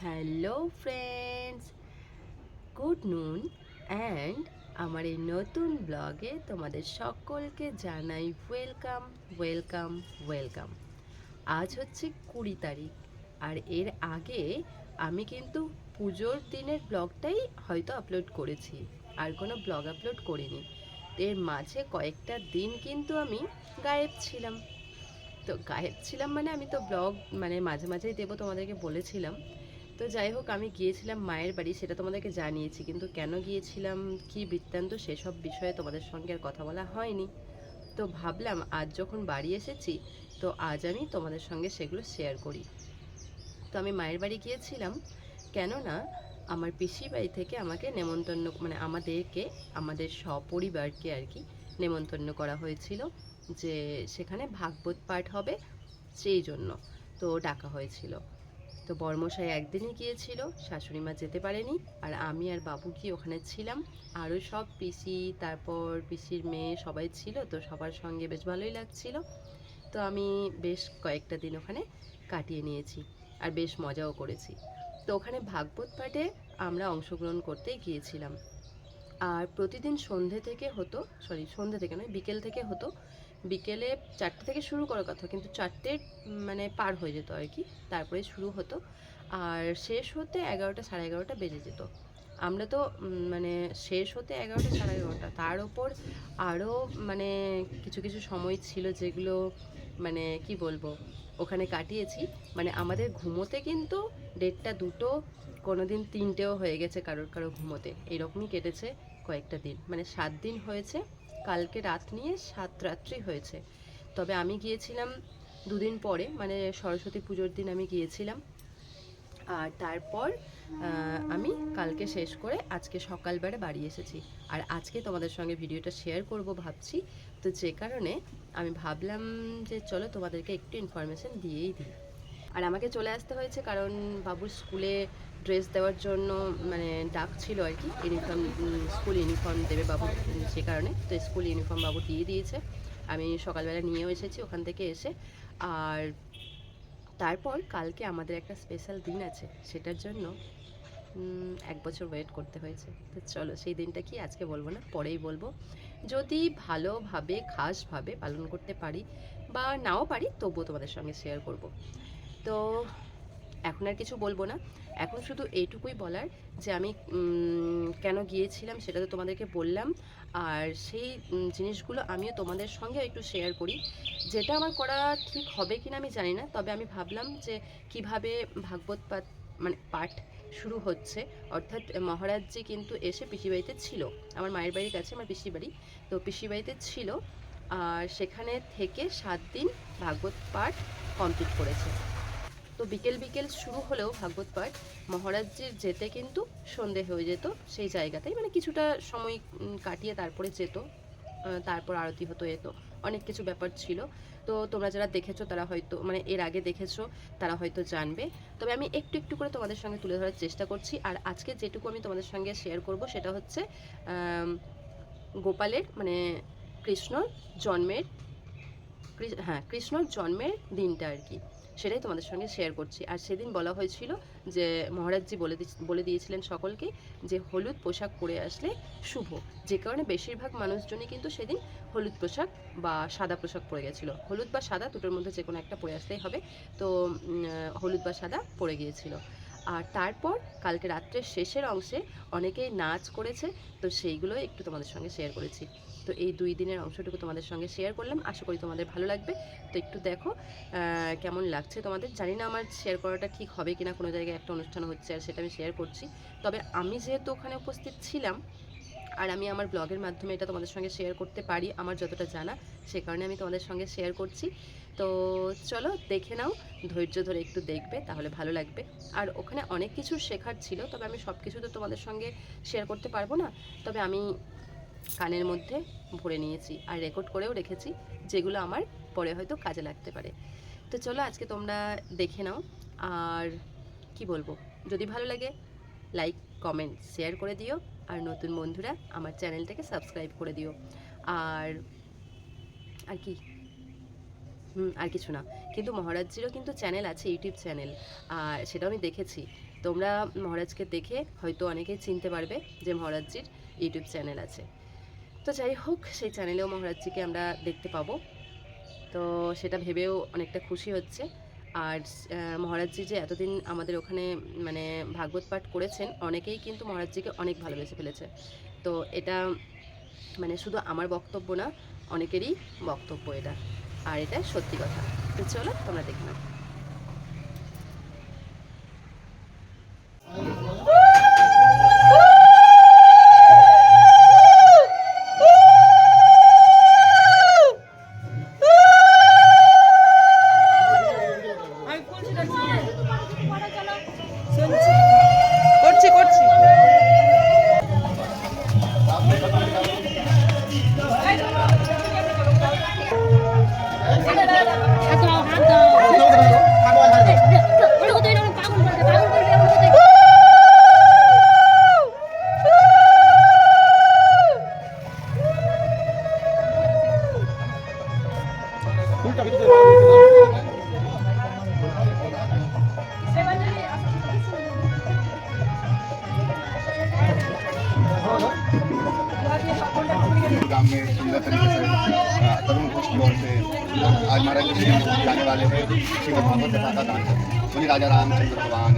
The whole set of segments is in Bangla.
Hello friends good noon and আমার এই নতুন ব্লগে তোমাদের সকলকে জানাই ওয়েলকাম ওয়েলকাম ওয়েলকাম আজ হচ্ছে কুড়ি তারিখ। আর এর আগে আমি কিন্তু পুজোর দিনের ব্লগটাই হয়তো আপলোড করেছি। আর কোনো ব্লগ আপলোড করিনি। এর মাঝে কয়েকটা দিন কিন্তু আমি গায়েব ছিলাম। তো গায়েব ছিলাম মানে আমি তো ব্লগ মানে মাঝে মাঝেই দেবো তোমাদেরকে বলেছিলাম। তো যাই হোক, আমি গিয়েছিলাম মায়ের বাড়ি, সেটা তোমাদেরকে জানিয়েছি। কিন্তু কেন গিয়েছিলাম, কি বৃত্তান্ত, সেসব বিষয়ে তোমাদের সঙ্গে আর কথা বলা হয়নি। তো ভাবলাম, আজ যখন বাড়ি এসেছি, তো আজ আমি তোমাদের সঙ্গে সেগুলো শেয়ার করি। তো আমি মায়ের বাড়ি গিয়েছিলাম, কেননা আমার পিসি বাড়ি থেকে আমাকে নেমন্তন্ন মানে আমাদেরকে, আমাদের সপরিবারকে আর কি, নেমন্তন্ন করা হয়েছিল যে সেখানে ভাগবত পাঠ হবে, সেই জন্য তো ডাকা হয়েছিল। তো বর্মশাই একদিনই গিয়েছিল, শাশুড়ি মা যেতে পারেনি, আর আমি আর বাবু কি ওখানে ছিলাম। আরও সব পিসি, তারপর পিসির মেয়ে সবাই ছিল, তো সবার সঙ্গে বেশ ভালোই লাগছিল। তো আমি বেশ কয়েকটা দিন ওখানে কাটিয়ে নিয়েছি আর বেশ মজাও করেছি। তো ওখানে ভাগবত পাঠে আমরা অংশগ্রহণ করতে গিয়েছিলাম। আর প্রতিদিন সন্ধে থেকে হতো সরি সন্ধে থেকে নয়, বিকেল থেকে হতো বিকেলে চারটে থেকে শুরু করার কথা, কিন্তু চারটে মানে পার হয়ে যেত আর কি। তারপরে শুরু হতো। আর শেষ হতে এগারোটা সাড়ে এগারোটা বেজে যেত। আমরা তো মানে শেষ হতে এগারোটা সাড়ে এগারোটা, তার ওপর আরও মানে কিছু কিছু সময় ছিল যেগুলো মানে কি বলব, ওখানে কাটিয়েছি। মানে আমাদের ঘুমোতে কিন্তু দেড়টা দুটো কোনো দিন তিনটেও হয়ে গেছে কারোর কারও ঘুমোতে। এরকমই কেটেছে কয়েকটা দিন। মানে সাত দিন হয়েছে। কালকে রাত নিয়ে সাত রাত্রি হয়েছে। তবে আমি গিয়েছিলাম দুদিন পরে মানে সরস্বতী পুজোর দিন আমি গিয়েছিলাম। আর তারপর আমি কালকে শেষ করে আজকে সকালবেলা বাড়ি এসেছি। আর আজকে তোমাদের সঙ্গে ভিডিওটা শেয়ার করব ভাবছি। তো যে কারণে আমি ভাবলাম যে চলো তোমাদেরকে একটু ইনফরমেশন দিয়েই দিই। আর আমাকে চলে আসতে হয়েছে কারণ বাবুর স্কুলে ড্রেস দেওয়ার জন্য মানে ডাক ছিল আর কি, ইউনিফর্ম স্কুল ইউনিফর্ম দেবে বাবু সে কারণে। তো স্কুল ইউনিফর্ম বাবু দিয়ে দিয়েছে। আমি সকালবেলা নিয়েও এসেছি ওখান থেকে এসে। আর তারপর কালকে আমাদের একটা স্পেশাল দিন আছে, সেটার জন্য এক বছর ওয়েট করতে হয়েছে। তো চলো, সেই দিনটা কি আজকে বলব না, পরেই বলব। যদি ভালোভাবে, খাসভাবে পালন করতে পারি বা নাও পারি, তবুও তোমাদের সঙ্গে শেয়ার করব। তো এখন আর কিছু বলব না। এখন শুধু এইটুকুই বলার যে আমি কেন গিয়েছিলাম সেটা তো তোমাদেরকে বললাম। আর সেই জিনিসগুলো আমিও তোমাদের সঙ্গে একটু শেয়ার করি। যেটা আমার করা ঠিক হবে কিনা আমি জানি না, তবে আমি ভাবলাম যে কীভাবে ভাগবত পাঠ মানে পাঠ শুরু হচ্ছে। অর্থাৎ মহারাজজি কিন্তু এসে পিসিবাড়িতে ছিল। আমার মায়ের বাড়ির কাছে, আমার পিসি বাড়ি। তো পিসি বাড়িতে ছিল। আর সেখানে থেকে সাত দিন ভাগবত পাঠ কমপ্লিট করেছে। তো বিকেল বিকেল শুরু হলেও ভাগবত পাঠ মহারাজজির যেতে কিন্তু সন্ধে হয়ে যেত সেই জায়গাতেই। মানে কিছুটা সময় কাটিয়ে তারপরে যেত তারপর আরতি হতো, এত। অনেক কিছু ব্যাপার ছিল। তো তোমরা যারা দেখেছ তারা হয়তো মানে এর আগে দেখেছ, তারা হয়তো জানবে। তবে আমি একটু একটু করে তোমাদের সঙ্গে তুলে ধরার চেষ্টা করছি। আর আজকে যেটুকু আমি তোমাদের সঙ্গে শেয়ার করব সেটা হচ্ছে গোপালের মানে কৃষ্ণর জন্মের হ্যাঁ কৃষ্ণর জন্মের দিনটা আর কি। সেটাই তোমাদের সঙ্গে শেয়ার করছি। আর সেদিন বলা হয়েছিল যে মহারাজজি বলে বলে দিয়েছিলেন সকলকে যে হলুদ পোশাক পরে আসলে শুভ। যে কারণে বেশিরভাগ মানুষজনই কিন্তু সেদিন হলুদ পোশাক বা সাদা পোশাক পরে গেছিল। হলুদ বা সাদা দুটোর মধ্যে যে কোনো একটা পরে আসলেই হবে। তো হলুদ বা সাদা পরে গিয়েছিল। আর তারপর কালকে রাত্রের শেষের অংশে অনেকেই নাচ করেছে। তো সেইগুলো একটু তোমাদের সঙ্গে শেয়ার করেছি। তো এই দুই দিনের অংশটুকু তোমাদের সঙ্গে শেয়ার করলাম। আশা করি তোমাদের ভালো লাগবে। তো একটু দেখো কেমন লাগছে তোমাদের? জানি না আমার শেয়ার করাটা ঠিক হবে কিনা, কোনো জায়গায় একটা অনুষ্ঠান হচ্ছে আর সেটা আমি শেয়ার করছি। তবে আমি যেহেতু ওখানে উপস্থিত ছিলাম আর আমি আমার ব্লগের মাধ্যমে এটা তোমাদের সঙ্গে শেয়ার করতে পারি, আমার যতটা জানা, সে কারণে আমি তোমাদের সঙ্গে শেয়ার করছি। তো চলো, দেখে নাও, ধৈর্য ধরে একটু দেখবে, তাহলে ভালো লাগবে। আর ওখানে অনেক কিছু শেখার ছিল, তবে আমি সব কিছু তো তোমাদের সঙ্গে শেয়ার করতে পারব না। তবে আমি কানের মধ্যে ভরে নিয়েছি আর রেকর্ড করেও রেখেছি, যেগুলো আমার পরে হয়তো কাজে লাগতে পারে। তো চলো আজকে তোমরা দেখে নাও, আর কি বলব? যদি ভালো লাগে লাইক কমেন্ট শেয়ার করে দিও, আর নতুন বন্ধুরা আমার চ্যানেলটাকে সাবস্ক্রাইব করে দিও। আর আর কি? হুম, আর কিছু না। কিন্তু মহারাজজিরও কিন্তু চ্যানেল আছে, ইউটিউব চ্যানেল আর সেটাও আমি দেখেছি। তোমরা মহারাজকে দেখে হয়তো অনেকেই চিনতে পারবে যে মহারাজজির ইউটিউব চ্যানেল আছে। তো যাই হোক, সেই চ্যানেলেও মহারাজজিকে আমরা দেখতে পাবো। তো সেটা ভেবেও অনেকটা খুশি হচ্ছে। আর মহারাজজি যে এতদিন আমাদের ওখানে মানে ভাগবত পাঠ করেছেন, অনেকেই কিন্তু মহারাজজিকে অনেক ভালোবেসে ফেলেছে। তো এটা মানে শুধু আমার বক্তব্য না, অনেকেরই বক্তব্য এটা। আর এটা সত্যি কথা। তো চলো, তোমরা দেখে নাও। गाँव में सुंदर तरीके से तरुण कुछ की ओर से, आज महाराज जी जाने वाले हैं, श्री भगवान का दान श्री राजा रामचंद्र भगवान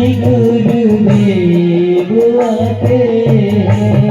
गुरुदेव आते हैं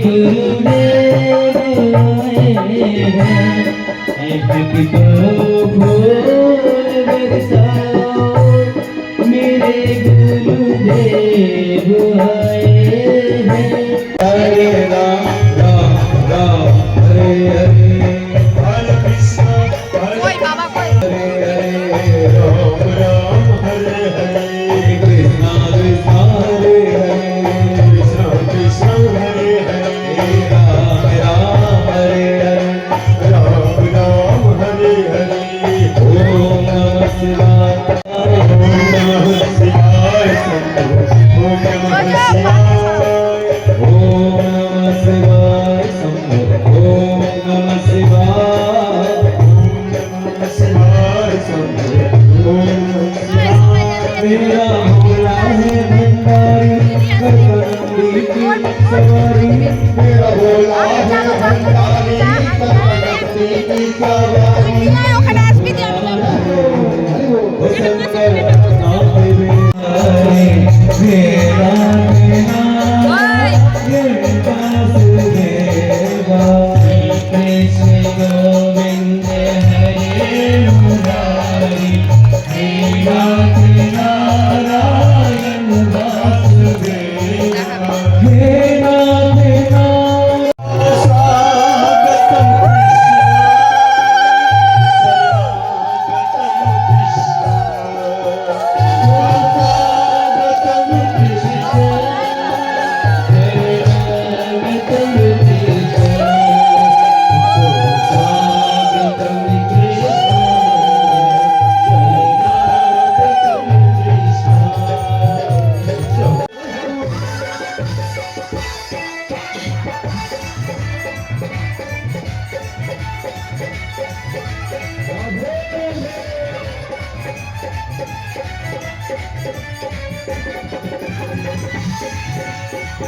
Happy birthday.